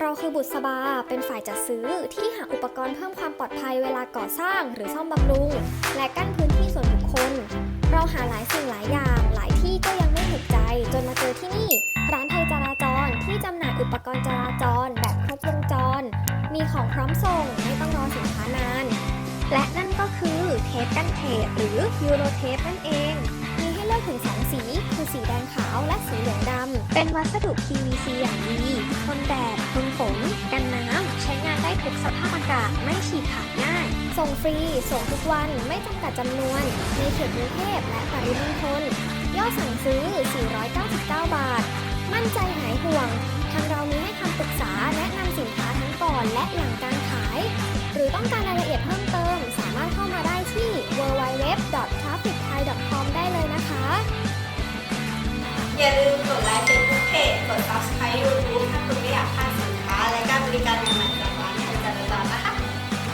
เราคือบุษบา เป็นฝ่ายจัดซื้อที่หาอุปกรณ์เพิ่มความปลอดภัยเวลาก่อสร้างหรือซ่อมบำรุง และกั้นพื้นที่ส่วนบุคคล เราหาหลายสิ่งหลายอย่าง หลายที่ก็ยังไม่ถูกใจ จนมาเจอที่นี่ ร้านไทยจราจรที่จำหน่ายอุปกรณ์จราจรแบบครบวงจร มีของพร้อมส่งไม่ต้องรอสินค้านาน และนั่นก็คือเทปกั้นเทปหรือยูโรเทปนั่นเองมีให้เลือกถึง2สี คือสีแดงขาวและสีเหลืองดำ เป็นวัสดุ PVC อย่างดีทนแดด ทุกสภาพอากาศไม่ฉีกขาดง่าย ส่งฟรี ส่งทุกวันไม่จำกัดจำนวน ในเขตกรุงเทพและปริมณฑลยอดสั่งซื้อ 499 บาท มั่นใจหายห่วง ทางเรามีให้คำปรึกษาแนะนำสินค้าทั้งก่อนและหลังการขาย หรือต้องการรายละเอียดเพิ่มเติม สามารถเข้ามาได้ที่ www.trafficthai.com ได้เลยนะคะ อย่าลืมกดไลค์